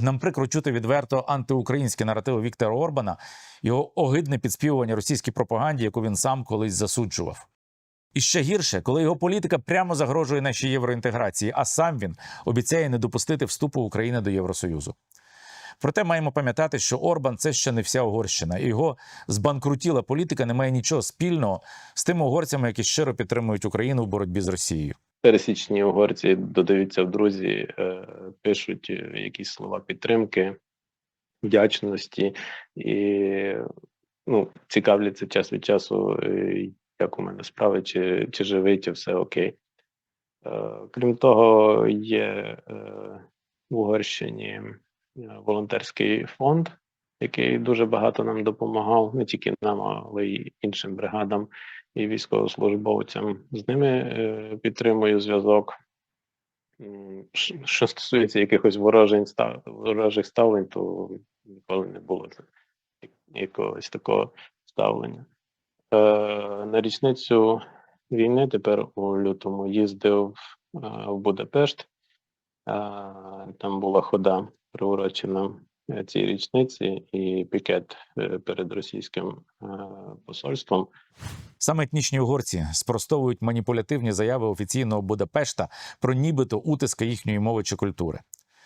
Нам прикро чути відверто антиукраїнські наративи Віктора Орбана, його огидне підспівування російській пропаганді, яку він сам колись засуджував. І ще гірше, коли його політика прямо загрожує нашій євроінтеграції, а сам він обіцяє не допустити вступу України до Євросоюзу. Проте маємо пам'ятати, що Орбан це ще не вся Угорщина, і його збанкрутіла політика не має нічого спільного з тими угорцями, які щиро підтримують Україну в боротьбі з Росією. пересічні угорці додаються в друзі, е, пишуть е, якісь слова підтримки, вдячності і ну, цікавляться час від часу, е, як у мене справи, чи, чи живий, чи все окей. Е, Крім того, є в Угорщині волонтерський фонд, який дуже багато нам допомагав, не тільки нам, але й іншим бригадам і військовослужбовцям. З ними підтримую зв'язок. Що стосується якихось ворожень став, ворожих ставлень, то ніколи не було якогось такого ставлення. Е, на річницю війни тепер у лютому їздив е, в Будапешт. Е, там була хода приурочена е, цій річниці і пікет е, перед російським е, посольством. Саме етнічні угорці спростовують маніпулятивні заяви офіційного Будапешта про нібито утиски їхньої мови чи культури.